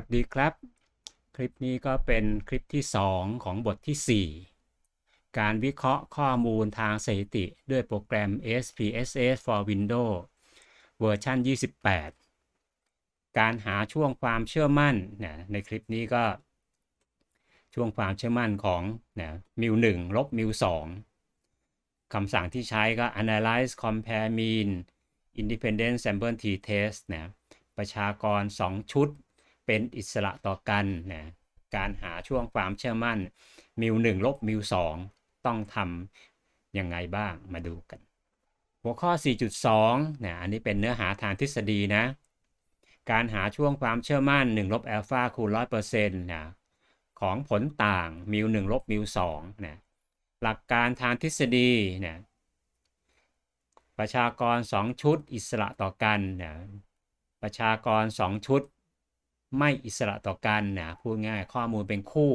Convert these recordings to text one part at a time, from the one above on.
วัสดีครับ คลิปนี้ก็เป็นคลิปที่ 2 ของบทที่ 4 การวิเคราะห์ข้อมูลทางสถิติด้วยโปรแกรม SPSS for Windows เวอร์ชัน28 การหาช่วงความเชื่อมั่นนะในคลิปนี้ก็ ช่วงความเชื่อมั่นของนะมิว1ลบมิว2คำสั่งที่ใช้ก็ analyze compare mean independent sample t-test นะประชากร 2 ชุด เป็นอิสระต่อกันนะการหาช่วงความเชื่อมั่น มิว1ลบมิว2ต้องทำยังไงบ้างมาดูกัน หัวข้อ 4.2นะอันนี้เป็นเนื้อหาทางทฤษฎีนะ การหาช่วงความเชื่อมั่น1ลบอัลฟาคูณ100%นะของผลต่างมิว1ลบมิว2นะหลักการทางทฤษฎีนะประชากร 2 ชุดอิสระต่อกันนะประชากร 2 ชุด ไม่อิสระต่อกันนะพูดง่ายข้อมูลเป็นคู่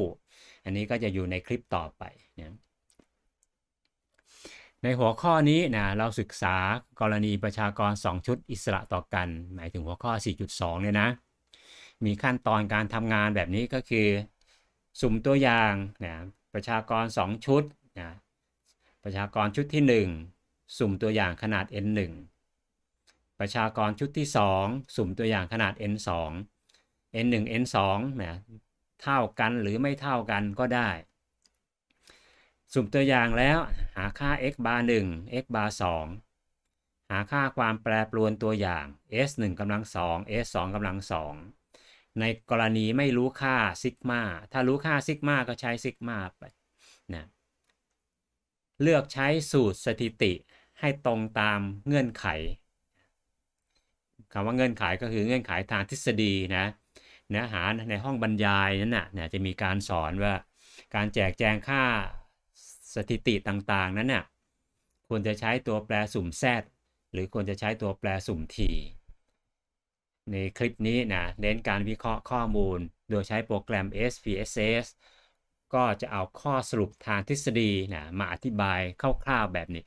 อันนี้ก็จะอยู่ในคลิปต่อไปนะในหัวข้อนี้นะเราศึกษากรณีประชากร 2 ชุดอิสระต่อกัน หมายถึงหัวข้อ 4.2 เนี่ยนะ มีขั้นตอนการทำงานแบบนี้ก็คือ สุ่มตัวอย่างนะประชากร 2 ชุดนะประชากรชุดที่ 1 สุ่มตัวอย่างขนาด n 1 ประชากรชุดที่ 2 สุ่มตัวอย่างขนาด n 2 n 1 n 2นะเท่ากันหรือไม่เท่ากันก็ได้ สุ่มตัวอย่างแล้วหาค่า x bar 1 x bar 2 หาค่าความแปรปรวนตัวอย่าง s 1กำลัง2 s 2กำลัง2ในกรณีไม่รู้ค่าซิกมาถ้ารู้ค่าซิกมาก็ใช้ซิกมาไปนะเลือกใช้สูตรสถิติให้ตรงตามเงื่อนไขคำว่าเงื่อนไขก็คือเงื่อนไขทางทฤษฎีนะ เนื้อหาในห้องบรรยายนั้นนะ่ะจะมีการสอนว่า การแจกแจงค่าสถิติต่างๆ นั้นน่ะควรจะใช้ตัวแปรสุ่ม z หรือควรจะใช้ตัวแปรสุ่ม t ในคลิปนี้นะเน้นการวิเคราะห์ข้อมูล โดยใช้โปรแกรม SPSS ก็จะเอาข้อสรุปทางทฤษฎีนะมาอธิบายคร่าวๆแบบนี้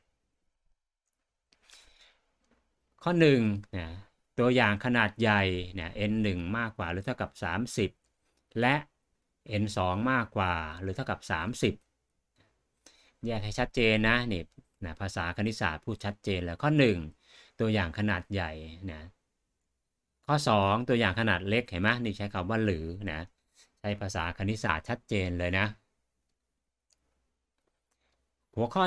ข้อ1นะ ตัวอย่างขนาดใหญ่เนี่ย n 1มากกว่าหรือเท่ากับ 30 และ n 2มากกว่าหรือเท่ากับ 30 แยกให้ชัดเจนนะนี่นะภาษาคณิตศาสตร์พูดชัดเจนแล้วข้อ 1 ตัวอย่างขนาดใหญ่นะข้อ 2 ตัวอย่างขนาดเล็กเห็นไหมนี่ใช้คำว่าหรือนะใช้ภาษาคณิตศาสตร์ชัดเจนเลยนะ หัวข้อ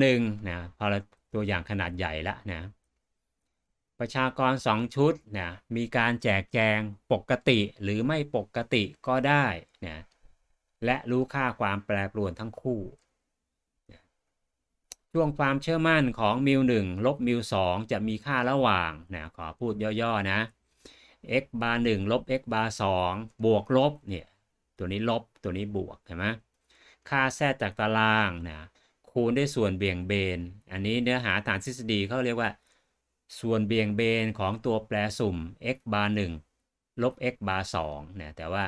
1.1นะพอเราตัวอย่างขนาดใหญ่แล้วนะ ประชากร 2 ชุดนะมีการแจกแจงปกติหรือไม่ปกติก็ได้นะและรู้ค่าความแปรปรวนทั้งคู่ ช่วงความเชื่อมั่นของมิว1ลบมิว2จะมีค่าระหว่างนะขอพูดย่อๆนะ x บาร์1ลบ x บาร์2บวกลบเนี่ยตัวนี้ลบตัวนี้บวกเห็นไหมค่าแทรจากตารางนะคูณด้วยส่วนเบี่ยงเบน อันนี้เนื้อหาฐานทฤษฎีเขาเรียกว่า ส่วนเบี่ยงเบนของตัวแปรสุ่ม x bar 1ลบ x bar 2นะแต่ว่า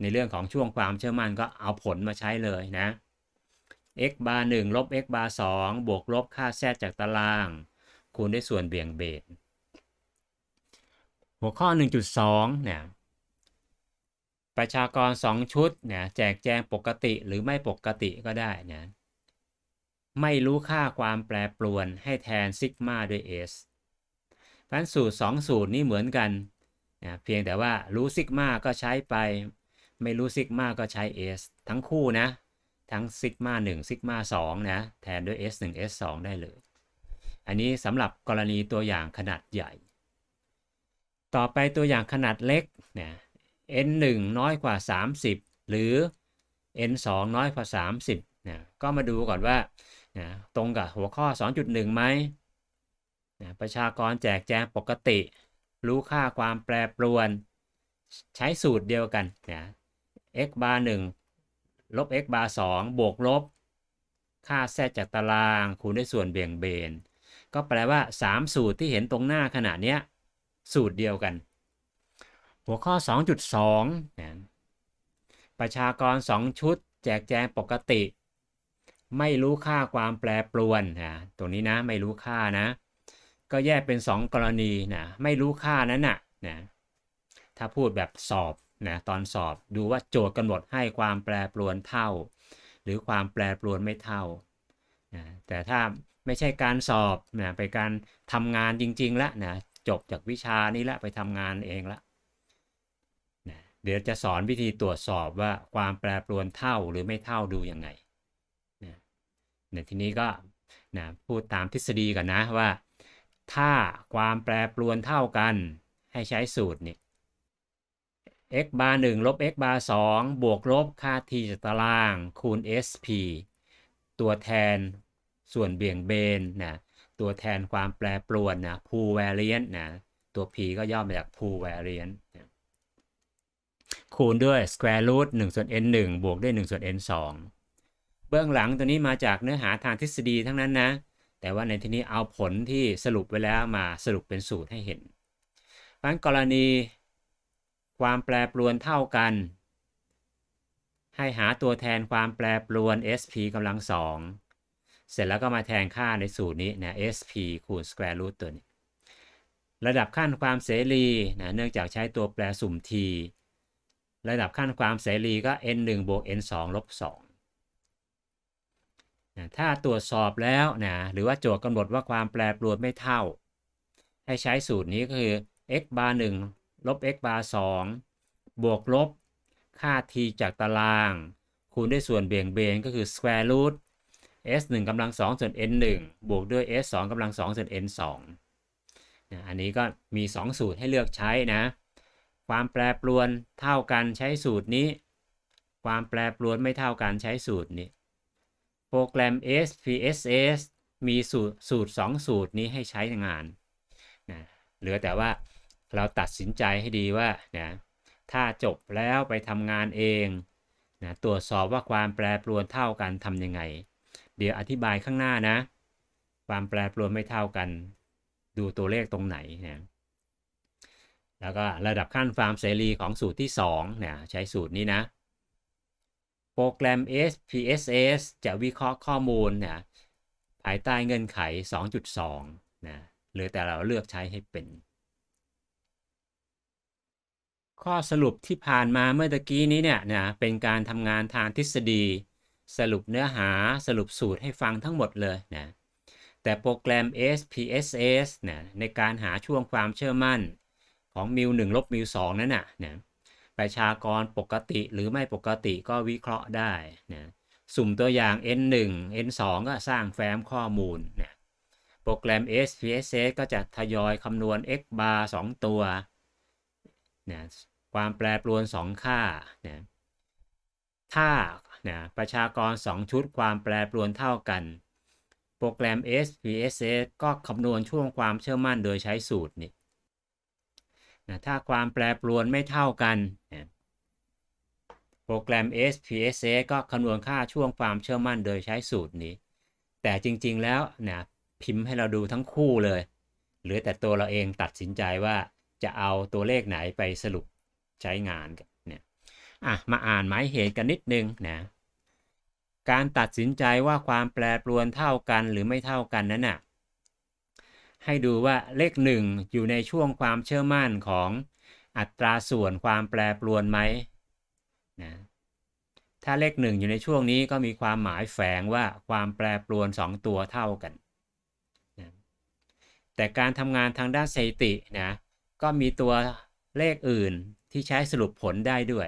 ในเรื่องของช่วงความเชื่อมั่นก็เอาผลมาใช้เลยนะ x bar 1ลบ x bar 2บวกลบค่าแทรกจากตาราง คูณด้วยส่วนเบี่ยงเบน หัวข้อ 1.2เนี่ยประชากร 2 ชุดเนี่ยแจกแจงปกติหรือไม่ปกติก็ได้นะไม่รู้ค่าความแปรปรวนให้แทนซิกมาด้วย s พันสูตร2สูตรนี้เหมือนกันนะเพียงแต่ว่ารู้ซิกมาก็ใช้ไป ไม่รู้ซิกมาก็ใช้ s ทั้งคู่นะ ทั้งซิกมา1ซิกมา2นะแทนด้วย s 1 s 2ได้เลย อันนี้สำหรับกรณีตัวอย่างขนาดใหญ่ ต่อไปตัวอย่างขนาดเล็กนะ n 1น้อยกว่า 30 หรือ n 2น้อยกว่า 30นะก็มาดูก่อนว่านะตรงกับหัวข้อ 2.1ไหม นะประชากรแจกแจงปกติ รู้ค่าความแปรปรวน ใช้สูตรเดียวกันนะ x bar 1ลบ x bar 2บวกลบ ค่าแทรกจากตารางคูณด้วยส่วนเบี่ยงเบน ก็แปลว่า 3 สูตรที่เห็นตรงหน้าขนาดนี้สูตรเดียวกัน หัวข้อ 2.2นะประชากร 2 ชุด แจกแจงปกติ ไม่รู้ค่าความแปรปรวนนะตรงนี้นะไม่รู้ค่านะ ก็แยกเป็น 2 กรณีนะไม่รู้ค่านั้นนะนะถ้าพูดแบบสอบนะตอนสอบดูว่าโจทย์กำหนดให้ความแปรปรวนเท่า หรือความแปรปรวนไม่เท่านะแต่ถ้าไม่ใช่การสอบนะไปการทำงานจริงๆแล้วนะจบจากวิชานี้แล้วไปทำงานเองละนะเดี๋ยวจะสอนวิธีตรวจสอบว่าความแปรปรวนเท่าหรือไม่เท่าดูยังไงนะทีนี้ก็นะพูดตามทฤษฎีกันนะว่า ถ้าความแปรปรวนเท่ากัน ให้ใช้สูตรนี่ x บาร์1ลบ x บาร์2บวกลบค่า t จากตารางคูณ sp ตัวแทนส่วนเบี่ยงเบนนะตัวแทนความแปรปรวนนะ pool variance นะตัว p ก็ย่อมาจาก pool variance นะคูณด้วย square root 1ส่วน n 1บวกด้วย1ส่วน n 2เบื้องหลังตัวนี้มาจากเนื้อหาทางทฤษฎีทั้งนั้นนะ แต่ว่าในที่นี้เอาผลที่สรุปไว้แล้วมาสรุปเป็นสูตรให้เห็นเพราะกรณี ความแปรปรวนเท่ากัน ให้หาตัวแทนความแปรปรวน sp กำลังสองเสร็จแล้วก็มาแทนค่าในสูตรนี้นะ sp คูณ square root ตัวนี้ ระดับขั้นความเสรีนะเนื่องจากใช้ตัวแปรสุ่ม t ระดับขั้นความเสรีก็ n 1บวก n 2ลบ2 นะถ้าตรวจสอบแล้วนะหรือว่าโจทย์กำหนดว่าความแปรปรวนไม่เท่า ให้ใช้สูตรนี้ก็คือ x บาร์1ลบ x บาร์2บวกลบค่า t จากตาราง คูณด้วยส่วนเบี่ยงเบนก็คือ square root s 1กำลัง2ส่วน n 1บวกด้วย s 2กำลัง2ส่วน n 2นะอันนี้ก็มี 2 สูตรให้เลือกใช้นะ ความแปรปรวนเท่ากันใช้สูตรนี้ ความแปรปรวนไม่เท่ากันใช้สูตรนี้ โปรแกรม SPSS มีสูตรสูตร 2 สูตรนี้ให้ใช้งานนะเหลือแต่ว่าเราตัดสินใจให้ดีว่านะถ้าจบแล้วไปทำงานเองนะตรวจสอบว่าความแปรปรวนเท่ากันทำยังไง เดี๋ยวอธิบายข้างหน้านะ ความแปรปรวนไม่เท่ากัน ดูตัวเลขตรงไหนนะแล้วก็ระดับขั้นความเสรีของสูตรที่2เนี่ยใช้สูตรนี้นะ โปรแกรม SPSS จะวิเคราะห์ข้อมูลนี่ยภายใต้เงื่อนไข 2.2 นะหรือแต่เราเลือกใช้ให้เป็น ข้อสรุปที่ผ่านมาเมื่อตะกี้นี้เนี่ยนะเป็นการทำงานทางทฤษฎี สรุปเนื้อหาสรุปสูตรให้ฟังทั้งหมดเลยนะแต่โปรแกรม SPSS นะในการหาช่วงความเชื่อมั่นของมิว1ลบมิว2นั้นนะนะ ประชากรปกติหรือไม่ปกติก็วิเคราะห์ได้นะสุ่มตัวอย่าง N1 N2 ก็สร้างแฟ้มข้อมูลนะโปรแกรม SPSS ก็จะทยอยคำนวณ x bar 2 ตัวนะความแปรปรวน 2 ค่านะถ้านะประชากร 2 ชุดความแปรปรวนเท่ากัน โปรแกรม SPSS ก็คำนวณช่วงความเชื่อมั่นโดยใช้สูตรนี่ นะถ้าความแปรปรวนไม่เท่ากันนะโปรแกรม SPSS ก็คำนวณค่าช่วงความเชื่อมั่นโดยใช้สูตรนี้ แต่จริงๆแล้วนะพิมพ์ให้เราดูทั้งคู่เลยหลือแต่ตัวเราเองตัดสินใจว่าจะเอาตัวเลขไหนไปสรุปใช้งานกันเนี่ยอะมาอ่านหมายเหตุกันนิดนึงนะการตัดสินใจว่าความแปรปรวนเท่ากันหรือไม่เท่ากันนั้นน่ะ ให้ดูว่าเลขหนึ่งอยู่ในช่วงความเชื่อมั่นของอัตราส่วนความแปรปรวนไหมนะถ้าเลขหนึ่งอยู่ในช่วงนี้ก็มีความหมายแฝงว่าความแปรปรวน 2 ตัวเท่ากันนะแต่การทำงานทางด้านสถิตินะก็มีตัวเลขอื่นที่ใช้สรุปผลได้ด้วย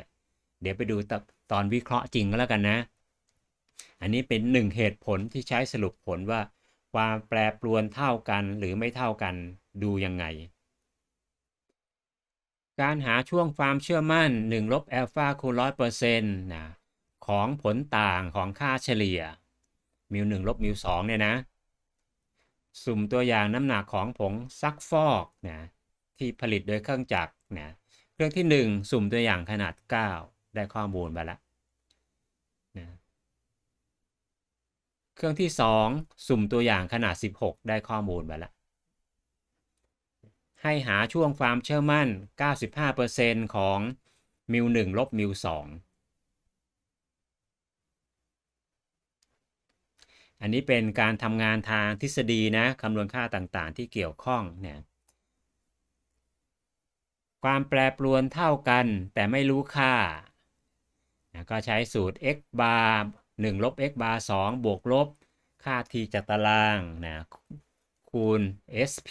เดี๋ยวไปดูตอนวิเคราะห์จริงก็แล้วกันนะ อันนี้เป็นหนึ่งเหตุผลที่ใช้สรุปผลว่า ความแปรปรวนเท่ากันหรือไม่เท่ากันดูยังไง การหาช่วงความเชื่อมั่น1ลบอัลฟาคูณร้อยเปอร์เซ็นต์นะของผลต่างของค่าเฉลี่ยมิวหนึ่งลบมิวสองเนี่ยนะ สุ่มตัวอย่างน้ำหนักของผงซักฟอกนะที่ผลิตโดยเครื่องจักรนะเครื่องที่ 1 สุ่มตัวอย่างขนาด 9 ได้ข้อมูลไปแล้วนะ เครื่องที่ 2 สุ่มตัวอย่างขนาด 16 ได้ข้อมูลไปแล้ว ให้หาช่วงความเชื่อมั่น 95%ของมิว1ลบมิว2อันนี้เป็นการทำงานทางทฤษฎีนะคำนวณค่าต่างๆ ที่เกี่ยวข้องเนี่ยความแปรปรวนเท่ากันแต่ไม่รู้ค่า ก็ใช้สูตร x bar 1ลบ x bar 2บวกลบค่า t จัดตารางนะคูณ sp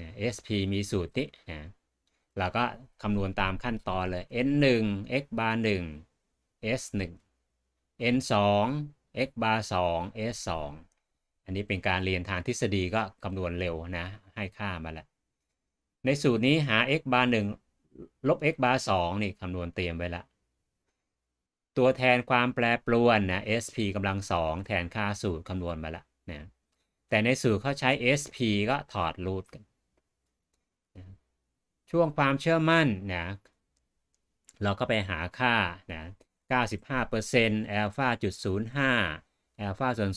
นะ sp มีสูตรนี้นะเราก็คำนวณตามขั้นตอนเลย n 1 x bar 1 s 1 n 2 x bar 2 s 2อันนี้เป็นการเรียนทางทฤษฎีก็คำนวณเร็วนะ ให้ค่ามาแล้ว ในสูตรนี้หา x bar 1ลบ x bar 2นี่คำนวณเตรียมไว้แล้ว ตัวแทนความแปรปรวนนะ sp กำลังสองแทนค่าสูตรคำนวณมาแล้วนะแต่ในสูตรเขาใช้ sp ก็ถอดรูทกันนะช่วงความเชื่อมั่นนะเราก็ไปหาค่านะ95%อัลฟาจุด05อัลฟาส่วน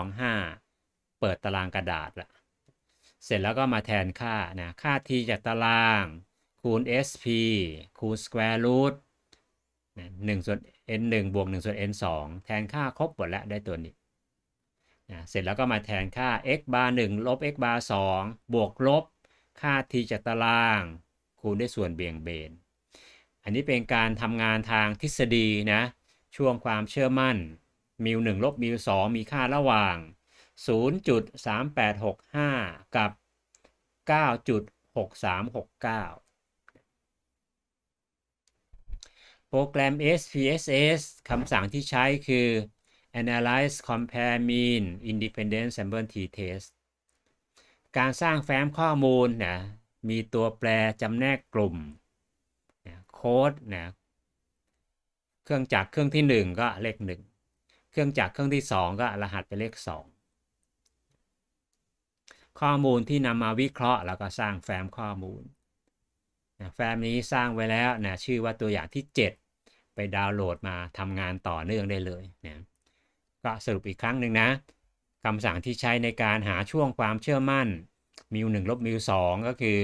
2.025 เปิดตารางกระดาษละเสร็จแล้วก็มาแทนค่านะค่า t จากตาราง คูณ sp คูณ square root หนะ1ส่วน n 1บวก1ส่วน n 2แทนค่าครบหมดแล้วได้ตัวนี้นะเสร็จแล้วก็มาแทนค่า x bar 1ลบ x bar 2บวกลบ ค่า t จากตาราง คูณด้วยส่วนเบี่ยงเบน อันนี้เป็นการทำงานทางทฤษฎีนะ ช่วงความเชื่อมั่น มิว1ลบมิว2มีค่าระหว่าง 0.3865 กับ 9.6369 โปรแกรม SPSS คำสั่งที่ใช้คือ analyze compare mean independent sample t-test การสร้างแฟ้มข้อมูลนะมีตัวแปรจำแนกกลุ่มนะโค้ดนะเครื่องจักรเครื่องที่ 1 ก็เลข 1 เครื่องจักรเครื่องที่ 2 ก็รหัสเป็นเลข 2 ข้อมูลที่นำมาวิเคราะห์ แล้วก็สร้างแฟ้มข้อมูลแฟ้มนี้สร้างไว้แล้วนะชื่อว่าตัวอย่างที่ 7 ไปดาวน์โหลดมาทำงานต่อเนื่องได้เลยนะก็สรุปอีกครั้งหนึ่งนะคำสั่งที่ใช้ในการหาช่วงความเชื่อมั่นมิว1ลบมิว2ก็คือ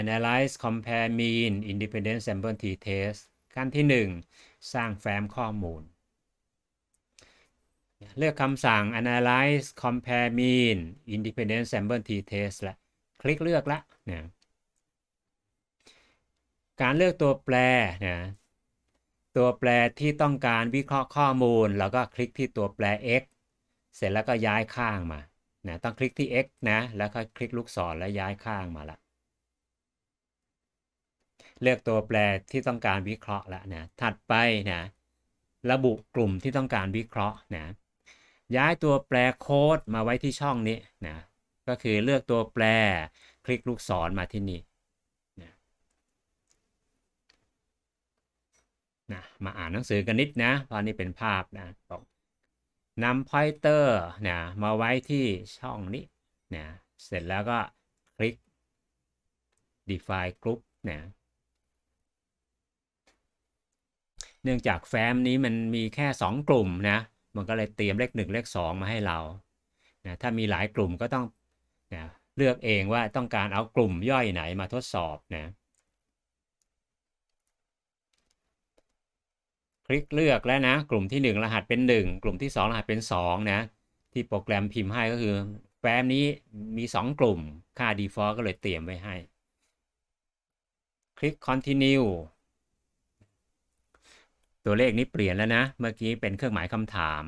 analyze compare mean independent sample t-test ขั้นที่ 1 สร้างแฟ้มข้อมูล เลือกคำสั่ง analyze compare mean independent sample t-test ละคลิกเลือกละนะการเลือกตัวแปรนะ ตัวแปรที่ต้องการวิเคราะห์ข้อมูล แล้วก็คลิกที่ตัวแปร x เสร็จแล้วก็ย้ายข้างมานะต้องคลิกที่ x นะ แล้วก็คลิกลูกศรแล้วย้ายข้างมาละ เลือกตัวแปรที่ต้องการวิเคราะห์ล้วนะ ถัดไปนะ ระบุกลุ่มที่ต้องการวิเคราะห์นะ ย้ายตัวแปรโค้ดมาไว้ที่ช่องนี้นะ ก็คือเลือกตัวแปร คลิกลูกศรมาที่นี่นะ นะมาอ่านหนังสือกันนิดนะเพราะนี่เป็นภาพนะบอกนำ pointer นะมาไว้ที่ช่องนี้นะเสร็จแล้วก็คลิก define group นะเนื่องจากแฟ้มนี้มันมีแค่ 2 กลุ่มนะมันก็เลยเตรียมเลข 1 เลข 2 มาให้เรานะถ้ามีหลายกลุ่มก็ต้องนะเลือกเองว่าต้องการเอากลุ่มย่อยไหนมาทดสอบนะ คลิกเลือกแล้วนะ กลุ่มที่ 1 รหัสเป็น 1 กลุ่มที่ 2 รหัสเป็น2นะที่โปรแกรมพิมพ์ให้ก็คือแฟ้มนี้มี 2 กลุ่มค่า default ก็เลยเตรียมไว้ให้ คลิก continue ตัวเลขนี้เปลี่ยนแล้วนะ เมื่อกี้เป็นเครื่องหมายคำถาม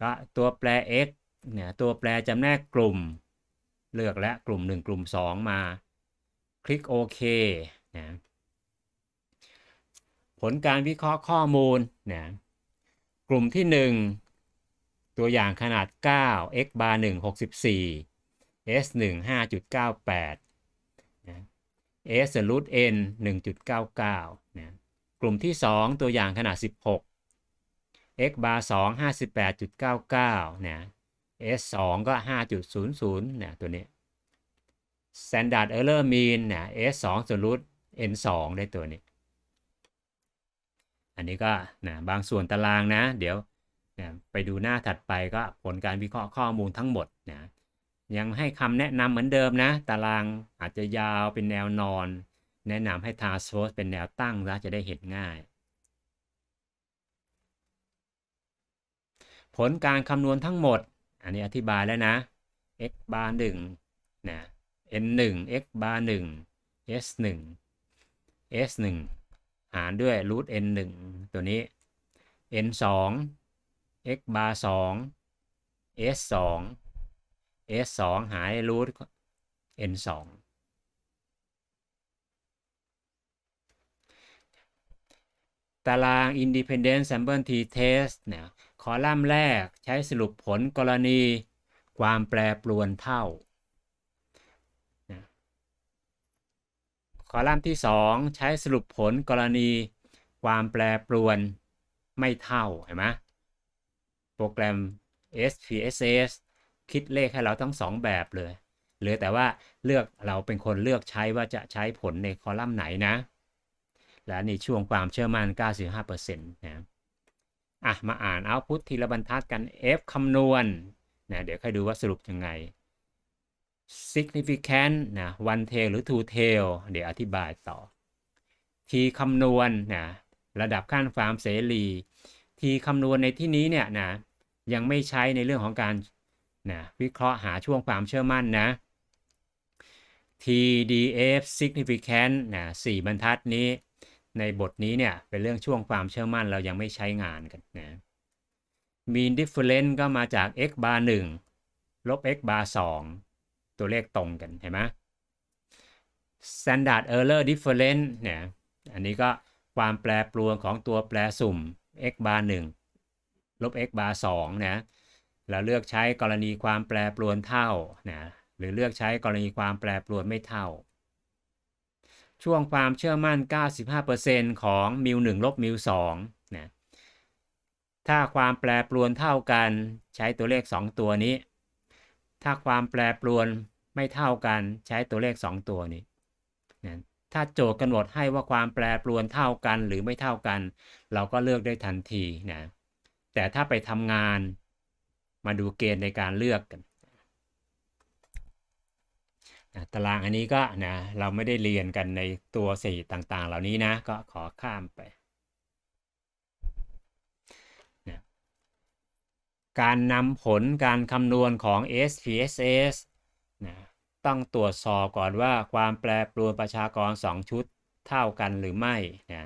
ก็ตัวแปร x เนี่ยตัวแปรจำแนกกลุ่ม เลือกแล้วกลุ่ม 1 กลุ่ม 2 มา คลิกโอเคนะ ผลการวิเคราะห์ข้อมูลนะกลุ่มที่ 1 ตัวอย่างขนาด 9 x bar 1 64 s 1 5.98นะ s root n 1.99นะกลุ่มที่ 2 ตัวอย่างขนาด 16 x bar 2 58.99นะ s 2ก็ 5.00นะตัวนี้ standard error mean นะ s 2ส่วน root n 2ได้ตัวนี้ อันนี้ก็นะบางส่วนตารางนะ เดี๋ยวนะไปดูหน้าถัดไปก็ผลการวิเคราะห์ข้อมูลทั้งหมดนะยังให้คำแนะนำเหมือนเดิมนะ ตารางอาจจะยาวเป็นแนวนอน แนะนำให้ task force เป็นแนวตั้งนะจะได้เห็นง่าย ผลการคำนวณทั้งหมด อันนี้อธิบายแล้วนะ x bar 1นะ n 1 x bar 1 s 1 s 1 หารด้วย root n 1ตัวนี้ n 2 x bar 2 s 2 s 2หาร root n 2ตาราง Independent Sample T Test เนี่ย คอลัมน์แรกใช้สรุปผลกรณีความแปรปรวนเท่านะ คอลัมน์ที่ 2 ใช้สรุปผลกรณี ความแปรปรวนไม่เท่าเห็นไหมโปรแกรม SPSS คิดเลขให้เราทั้งสองแบบเลยเหลือแต่ว่าเลือกเราเป็นคนเลือกใช้ว่าจะใช้ผลในคอลัมน์ไหนนะ และนี่ช่วงความเชื่อมั่น 95%นะอะมาอ่านเอาพุททีละบรรทัดกัน F คำนวณนะเดี๋ยวค่อยดูว่าสรุปยังไง significant นะ one tail หรือ two tail เดี๋ยวอธิบายต่อ T คำนวณนะระดับขั้นความเสรี T คำนวณในที่นี้เนี่ยนะยังไม่ใช้ในเรื่องของการนะวิเคราะห์หาช่วงความเชื่อมั่นนะ TDF significant นะสี่บรรทัดนี้ ในบทนี้เนี่ยเป็นเรื่องช่วงความเชื่อมั่นเรายังไม่ใช้งานกันนะ mean difference ก็มาจาก x bar 1ลบ x bar 2 ตัวเลขตรงกันเห็นไหม standard error difference เนี่ยอันนี้ก็ความแปรปรวนของตัวแปรสุ่ม x bar 1ลบ x bar 2นะเราเลือกใช้กรณีความแปรปรวนเท่านะหรือเลือกใช้กรณีความแปรปรวนไม่เท่า ช่วงความเชื่อมั่น 95%ของมิว1ลบมิว2นะถ้าความแปรปรวนเท่ากันใช้ตัวเลข 2 ตัวนี้ ถ้าความแปรปรวน ไม่เท่ากันใช้ตัวเลข 2 ตัวนี้นะถ้าโจทย์กำหนดให้ว่าความแปรปรวนเท่ากันหรือไม่เท่ากัน เราก็เลือกได้ทันทีนะแต่ถ้าไปทำงานมาดูเกณฑ์ในการเลือกกันนะตารางอันนี้ก็นะเราไม่ได้เรียนกันในตัวสี่ต่างๆ เหล่านี้นะก็ขอข้ามไปนะการนำผลการคำนวณของ SPSS นะต้องตรวจสอบก่อนว่าความแปรปรวนประชากร 2 ชุดเท่ากันหรือไม่นะ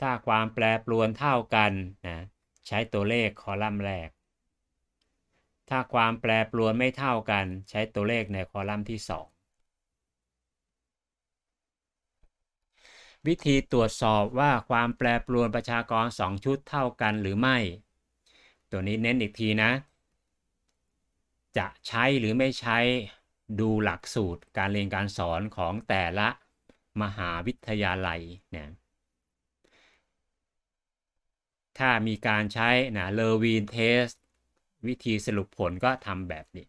ถ้าความแปรปรวนเท่ากันนะใช้ตัวเลขคอลัมน์แรก ถ้าความแปรปรวนไม่เท่ากัน ใช้ตัวเลขในคอลัมน์ที่ 2 วิธีตรวจสอบว่าความแปรปรวนประชากร 2 ชุดเท่ากันหรือไม่ ตัวนี้เน้นอีกทีนะ จะใช้หรือไม่ใช้ดูหลักสูตรการเรียนการสอนของแต่ละมหาวิทยาลัยเนะถ้ามีการใช้นะเลวีนเทสวิธีสรุปผลก็ทำแบบนี้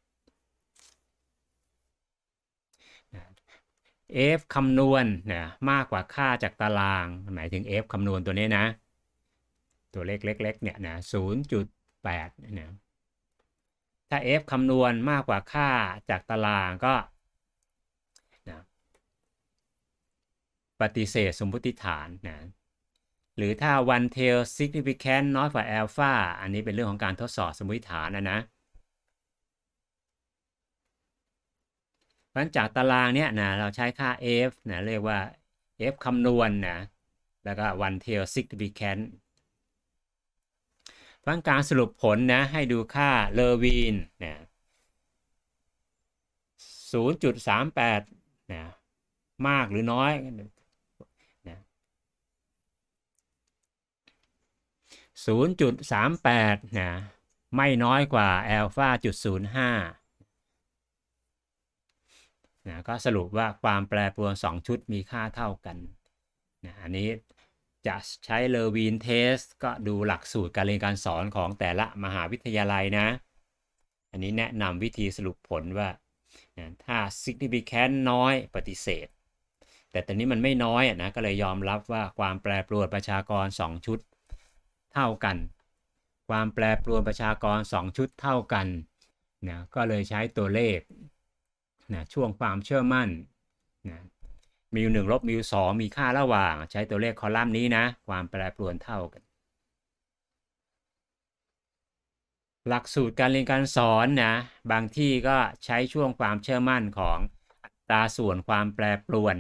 f คำนวณนะมากกว่าค่าจากตาราง หมายถึง f คำนวณตัวนี้นะ ตัวเลขเล็กๆเนี่ยนะ0.8นะ ถ้า f คำนวณมากกว่าค่าจากตารางก็นะปฏิเสธสมมติฐานนะหรือถ้า one tail significant น้อยกว่า alpha อันนี้เป็นเรื่องของการทดสอบสมมติฐานนะนะเพราะจากตารางเนี้ยนะเราใช้ค่า f นะเรียกว่า f คำนวณนนะแล้วก็ one tail significant เพราะการสรุปผลนะให้ดูค่าเลอวีนนะ0.38นะมากหรือน้อย0.38นะไม่น้อยกว่าอัลฟาจุด05นะก็สรุปว่าความแปรปรวน 2 ชุดมีค่าเท่ากันนะอันนี้ จะใช้เลวีนเทสก็ดูหลักสูตรการเรียนการสอนของแต่ละมหาวิทยาลัยนะ อันนี้แนะนำวิธีสรุปผลว่า ถ้า significant น้อยปฏิเสธ แต่ตอนนี้มันไม่น้อยนะก็เลยยอมรับว่าความแปรปรวนประชากร 2 ชุดเท่ากัน ความแปรปรวนประชากร 2 ชุดเท่ากันนะก็เลยใช้ตัวเลขนะช่วงความเชื่อมั่นนะ มิวหนึ่งลบมิวสองมีค่าระหว่าง ใช้ตัวเลขคอลัมน์นี้นะ ความแปรปรวนเท่ากัน หลักสูตรการเรียนการสอนนะ บางที่ก็ใช้ช่วงความเชื่อมั่นของอัตราส่วนความแปรปรวน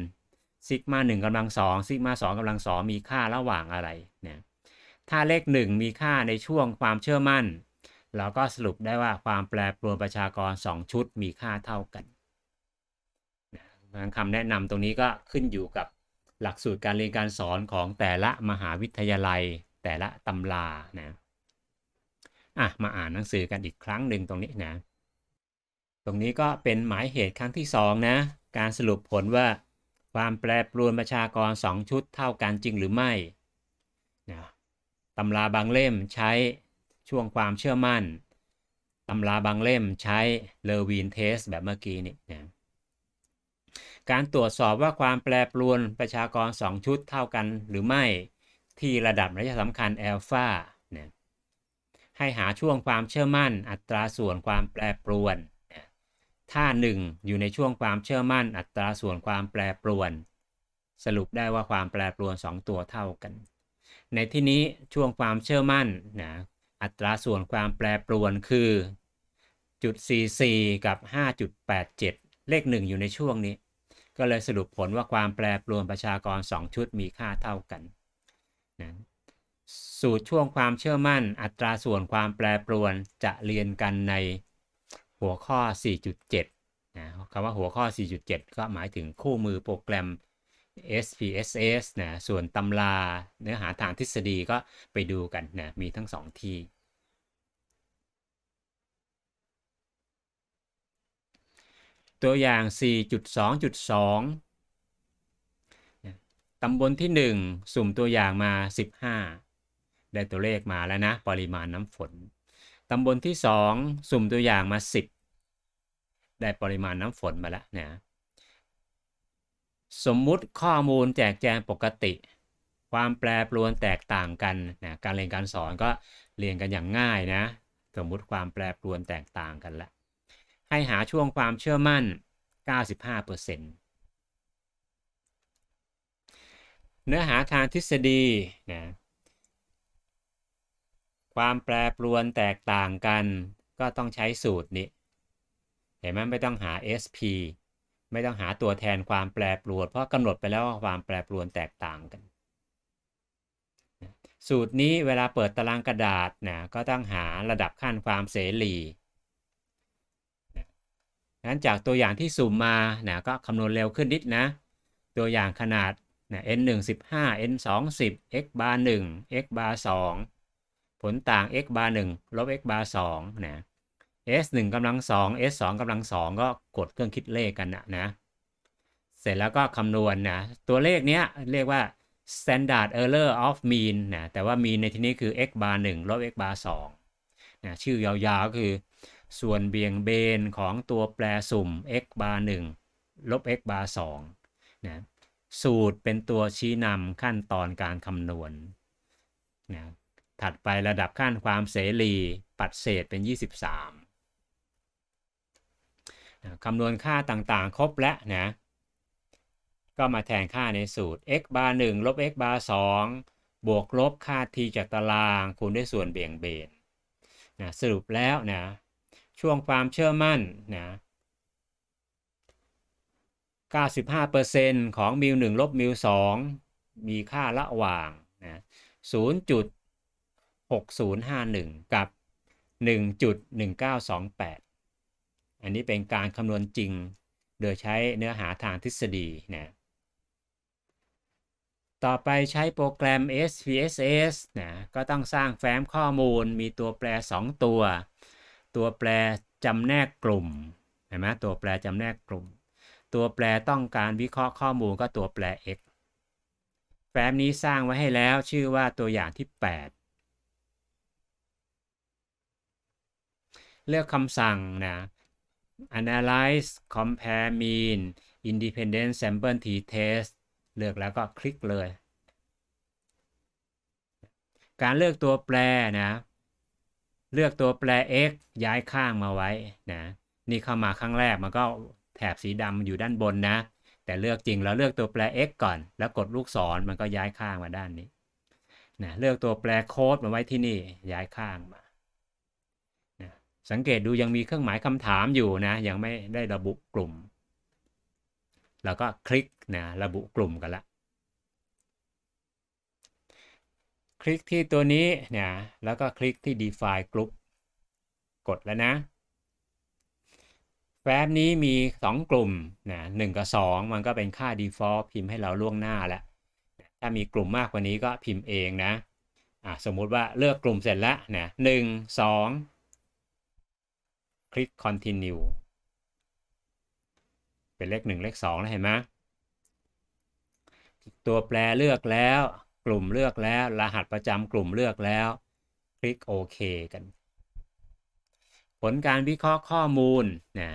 ซิกมา1กำลังสองซิกมา2กำลังสองมีค่าระหว่างอะไรเนี่ยถ้าเลข1มีค่าในช่วงความเชื่อมั่น เราก็สรุปได้ว่าความแปรปรวนประชากร 2 ชุดมีค่าเท่ากัน คำแนะนำตรงนี้ก็ขึ้นอยู่กับหลักสูตรการเรียนการสอนของแต่ละมหาวิทยาลัย แต่ละตำรานะอะมาอ่านหนังสือกันอีกครั้งหนึ่งตรงนี้นะ ตรงนี้ก็เป็นหมายเหตุครั้งที่2นะการสรุปผลว่าความแปรปรวนประชากร 2 ชุดเท่ากันจริงหรือไม่นะตำราบางเล่มใช้ช่วงความเชื่อมั่นตำราบางเล่มใช้เลวินเทสแบบเมื่อกี้นี่นะ การตรวจสอบว่าความแปรปรวนประชากร 2 ชุดเท่ากันหรือไม่ที่ระดับระยะสำคัญแอลฟาเนี่ยให้หาช่วงความเชื่อมั่นอัตราส่วนความแปรปรวนถ้า 1 อยู่ในช่วงความเชื่อมั่นอัตราส่วนความแปรปรวน สรุปได้ว่าความแปรปรวน 2 ตัวเท่ากัน ในที่นี้ช่วงความเชื่อมั่นนะอัตราส่วนความแปรปรวนคือจุด44กับ 5.87 เลข 1 อยู่ในช่วงนี้ ก็เลยสรุปผลว่าความแปรปรวนประชากร 2 ชุดมีค่าเท่ากันนะสูตรช่วงความเชื่อมั่น อัตราส่วนความแปรปรวนจะเรียนกันในหัวข้อ 4.7นะคำว่าหัวข้อ 4.7 ก็หมายถึงคู่มือโปรแกรม SPSS นะส่วนตำราเนื้อหาทางทฤษฎีก็ไปดูกันนะมีทั้งสองที่ ตัวอย่าง 4.2.2 ตำบลที่ 1 สุ่มตัวอย่างมา 15 ได้ตัวเลขมาแล้วนะ ปริมาณน้ำฝน ตำบลที่ 2 สุ่มตัวอย่างมา 10 ได้ปริมาณน้ำฝนมาแล้วนะสมมุติข้อมูลแจกแจงปกติ ความแปรปรวนแตกต่างกันนะการเรียนการสอนก็เรียนกันอย่างง่ายนะ สมมุติความแปรปรวนแตกต่างกันละ ให้หาช่วงความเชื่อมั่น 95%เนื้อหาทางทฤษฎีนะความแปรปรวนแตกต่างกันก็ต้องใช้สูตรนี้ เห็นไหมไม่ต้องหา SP ไม่ต้องหาตัวแทนความแปรปรวน เพราะกำหนดไปแล้วว่าความแปรปรวนแตกต่างกัน สูตรนี้เวลาเปิดตารางกระดาษนะก็ต้องหาระดับขั้นความเสรี นั้นจากตัวอย่างที่สุ่มมานะก็คำนวณเร็วขึ้นนิดนะ ตัวอย่างขนาดนะ n 1 15 n 2 10 x bar 1 x bar 2 ผลต่าง x bar 1ลบ x bar 2นะ s 1กำลัง2 s 2กำลัง 2 ก็กดเครื่องคิดเลขกันนะนะ เสร็จแล้วก็คำนวณนะ ตัวเลขเนี้ยเรียกว่า standard error of mean นะ แต่ว่า mean ในที่นี้คือ x bar 1ลบ x bar 2นะชื่อยาวๆก็คือ ส่วนเบี่ยงเบนของตัวแปรสุ่ม x bar 1ลบ x bar 2นะสูตรเป็นตัวชี้นำขั้นตอนการคำนวณนะถัดไประดับขั้นความเสรีปัดเศษเป็น 23นะคำนวณค่าต่างๆ ครบแล้วนะก็มาแทนค่าในสูตร x bar 1ลบ x bar 2บวกลบค่า t จากตารางคูณด้วยส่วนเบี่ยงเบนนะสรุปแล้วนะ ช่วงความเชื่อมั่นนะ 95%ของมิว1ลบมิว2มีค่าระหว่างนะ 0.6051 กับ 1.1928 อันนี้เป็นการคำนวณจริงโดยใช้เนื้อหาทางทฤษฎีนะ ต่อไปใช้โปรแกรม SPSS นะ ก็ต้องสร้างแฟ้มข้อมูลมีตัวแปร 2 ตัว ตัวแปรจำแนกกลุ่มเห็นไหมตัวแปรจำแนกกลุ่ม ตัวแปรต้องการวิเคราะห์ข้อมูลก็ตัวแปร x แฟ้มนี้สร้างไว้ให้แล้วชื่อว่าตัวอย่างที่ 8 เลือกคำสั่งนะ analyze compare mean independent sample t-test เลือกแล้วก็คลิกเลย การเลือกตัวแปรนะ เลือกตัวแปร x ย้ายข้างมาไว้นะ นี่เข้ามาครั้งแรกมันก็แถบสีดำอยู่ด้านบนนะ แต่เลือกจริงเราเลือกตัวแปร x ก่อน แล้วกดลูกศรมันก็ย้ายข้างมาด้านนี้นะเลือกตัวแปรโค้ดมาไว้ที่นี่ย้ายข้างมานะสังเกตดูยังมีเครื่องหมายคำถามอยู่นะ ยังไม่ได้ระบุกลุ่ม แล้วก็คลิกนะระบุกลุ่มกันละ คลิกที่ตัวนี้เนี่ยแล้วก็คลิกที่ define group กดแล้วนะแฟ้มนี้มี 2 กลุ่มนะหกับ 2 มันก็เป็นค่า default พิมพ์ให้เราล่วงหน้าแล้ว ถ้ามีกลุ่มมากกว่านี้ก็พิมพ์เองนะะสมมุติว่าเลือกกลุ่มเสร็จแล้วนะหนึ่งสองคลิก continue เป็นเลข 1 เลข2แล้วเห็นไหมตัวแปรเลือกแล้ว กลุ่มเลือกแล้ว รหัสประจำกลุ่มเลือกแล้ว คลิกโอเคกัน ผลการวิเคราะห์ข้อมูลนะ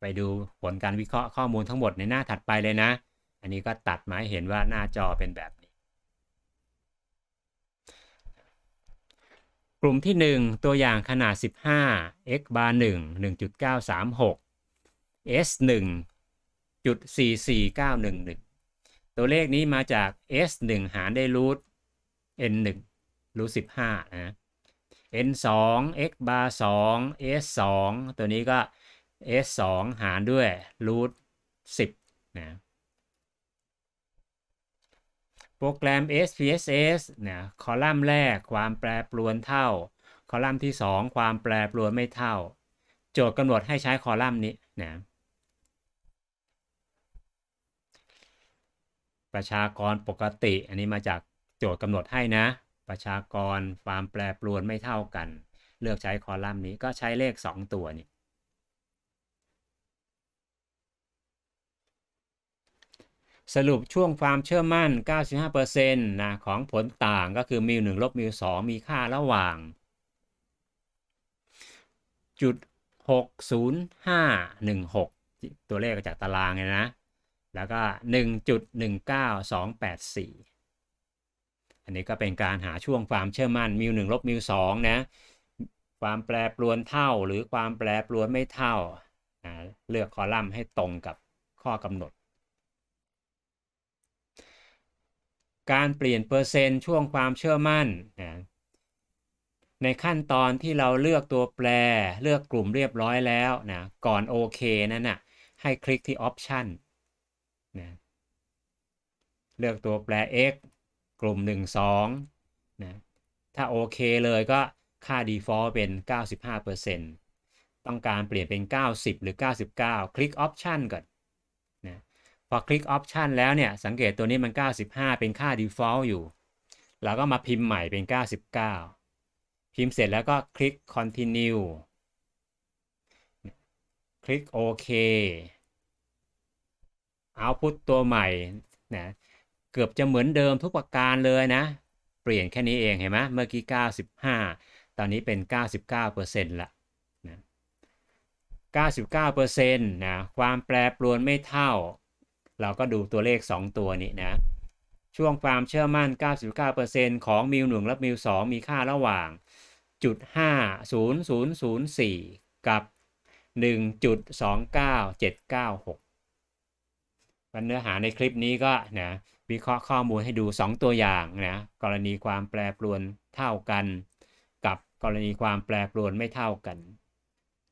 ไปดูผลการวิเคราะห์ข้อมูลทั้งหมดในหน้าถัดไปเลยนะ อันนี้ก็ตัดมาให้เห็นว่าหน้าจอเป็นแบบนี้ กลุ่มที่ 1 ตัวอย่างขนาด 15 x bar 1 1.936 s 1จุด44911 ตัวเลขนี้มาจาก s 1หารได้รูท n 1รูท15 นะ n 2 x bar 2 s 2ตัวนี้ก็ s 2หารด้วยรูท10 นะ โปรแกรม SPSS นะคอลัมน์แรกความแปรปรวนเท่า คอลัมน์ที่ 2 ความแปรปรวนไม่เท่า โจทย์กำหนดให้ใช้คอลัมน์นี้นะ ประชากรปกติ อันนี้มาจากโจทย์กำหนดให้นะ ประชากรความแปรปรวนไม่เท่ากัน เลือกใช้คอลัมน์นี้ก็ใช้เลข 2 ตัวนี่สรุปช่วงความเชื่อมั่น 95%นะของผลต่างก็คือมิว1ลบมิว2มีค่าระหว่าง จุด 60516 ตัวเลขจากตารางเลยนะ แล้วก็ 1.19284 อันนี้ก็เป็นการหาช่วงความเชื่อมั่นมิว1ลบมิว2นะความแปรปรวนเท่าหรือความแปรปรวนไม่เท่า เลือกคอลัมน์ให้ตรงกับข้อกำหนด การเปลี่ยนเปอร์เซนต์ช่วงความเชื่อมั่นนะในขั้นตอนที่เราเลือกตัวแปรเลือกกลุ่มเรียบร้อยแล้วนะก่อนโอเคนั่นนะให้คลิกที่ Option น เลือกตัวแปร x กลุ่ม 1 2นะถ้าโอเคเลยก็ค่า default เป็น 95%ต้องการเปลี่ยนเป็น 90 หรือ 99 คลิก Option ก่อนนะพอคลิก Option แล้วเนี่ย สังเกตตัวนี้มัน 95 เป็นค่า Default อยู่ เราก็มาพิมพ์ใหม่เป็น 99 พิมพ์เสร็จแล้วก็คลิก Continue คลิกโอเค Output ตัวใหม่นะ เกือบจะเหมือนเดิมทุกประการเลยนะ เปลี่ยนแค่นี้เองเห็นไหมเมื่อกี้ 95 ตอนนี้เป็น 99%ละนะ99%นะความแปรปรวนไม่เท่า เราก็ดูตัวเลข 2 ตัวนี้นะ ช่วงความเชื่อมั่น 99%ของมิว1และมิว2มีค่าระหว่างจุด50004 กับ 1.29796เนื้อหาในคลิปนี้ก็นะ วิเคราะห์ข้อมูลให้ดู 2 ตัวอย่างนะกรณีความแปรปรวนเท่ากัน กับกรณีความแปรปรวนไม่เท่ากัน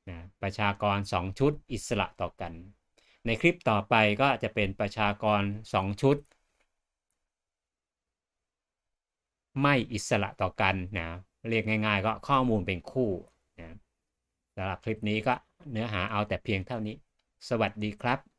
นะประชากร 2 ชุดอิสระต่อกัน ในคลิปต่อไปก็จะเป็นประชากร 2 ชุด ไม่อิสระต่อกันนะเรียกง่าย ๆ ก็ข้อมูลเป็นคู่นะสำหรับคลิปนี้ก็เนื้อหาเอาแต่เพียงเท่านี้ สวัสดีครับ